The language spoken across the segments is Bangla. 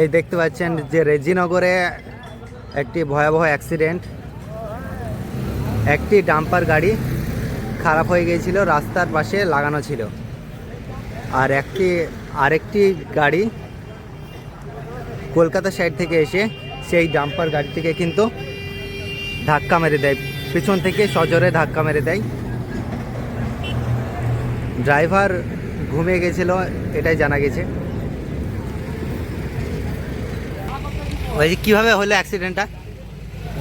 এই দেখতে পাচ্ছেন যে রেজিনগরে একটি ভয়াবহ অ্যাক্সিডেন্ট। একটি ডাম্পার গাড়ি খারাপ হয়ে গিয়েছিল, রাস্তার পাশে লাগানো ছিল। আর একটি, আরেকটি গাড়ি কলকাতা সাইড থেকে এসে সেই ডাম্পার গাড়িটিকে কিন্তু ধাক্কা মেরে দেয়। পিছন থেকে সজরে ধাক্কা মেরে দেয়। ড্রাইভার ঘুমিয়ে গেছিল এটাই জানা গেছে। ওই কীভাবে হলো অ্যাক্সিডেন্টটা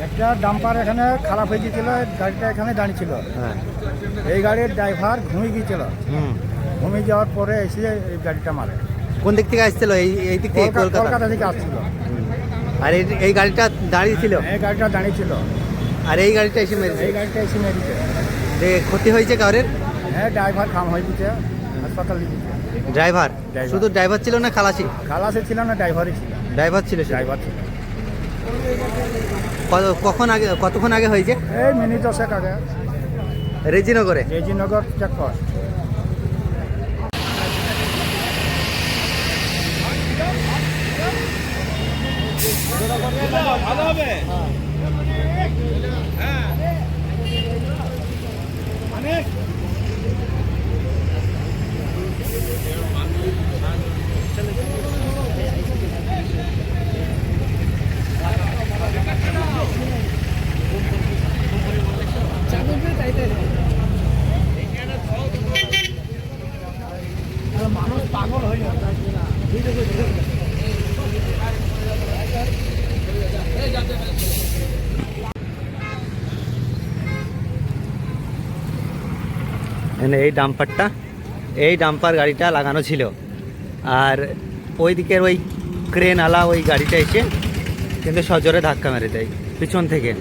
একটা ডাম্পার এখানে খারাপ হয়ে গিয়েছিল গাড়িটা এখানে দাঁড়িয়েছিল হ্যাঁ। এই গাড়ির ড্রাইভার ঘুমিয়ে গিয়েছিল। হুম। ঘুমিয়ে যাওয়ার পরে এসে এই গাড়িটা মারে। কোন দিক থেকে আসছিল? এই এই দিক থেকে কলকাতা থেকে আসছিল। আর এই এই গাড়িটা দাঁড়িয়ে ছিল? এই গাড়িটা দাঁড়িয়েছিল আর এই গাড়িটা এসে মেরেছে? এই গাড়িটা এসে মেরেছে। যে ক্ষতি হয়েছে কারের? হ্যাঁ ড্রাইভার খাম হয়ে গেছে হাসপাতাল নিয়ে গেছে ড্রাইভার। শুধু ড্রাইভার ছিল না খালাসি? খালাসে ছিল না ড্রাইভারই ছিল। ড্রাইভার ছিল ড্রাইভার ছিল। কত- কখন আগে কতক্ষণ আগে হয়েছে? এই মিনিট দশেক আগে। রেজিনগরে? রেজিনগর চেকপোস্ট এই ডাম্পারটা, এই ডাম্পার গাড়িটা লাগানো ছিল। আর ওই দিকের ওই ক্রেন আলা ওই গাড়িটা এসে কিন্তু সজোরে ধাক্কা মেরে দেয়, পিছন থেকে।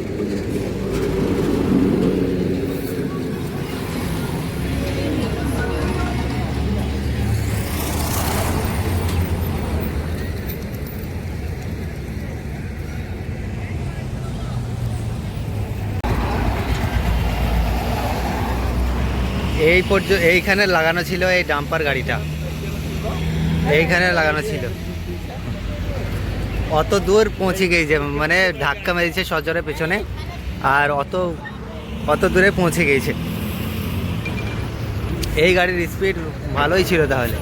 এই পর্যন্ত এইখানে লাগানো ছিল এই ডাম্পার গাড়িটা। এইখানে লাগানো ছিল। অত দূর পৌঁছে গিয়েছে মানে ধাক্কা মেরেছে সজরের পেছনে, আর অত অত দূরে পৌঁছে গিয়েছে। এই গাড়ির স্পিড ভালোই ছিল তাহলে।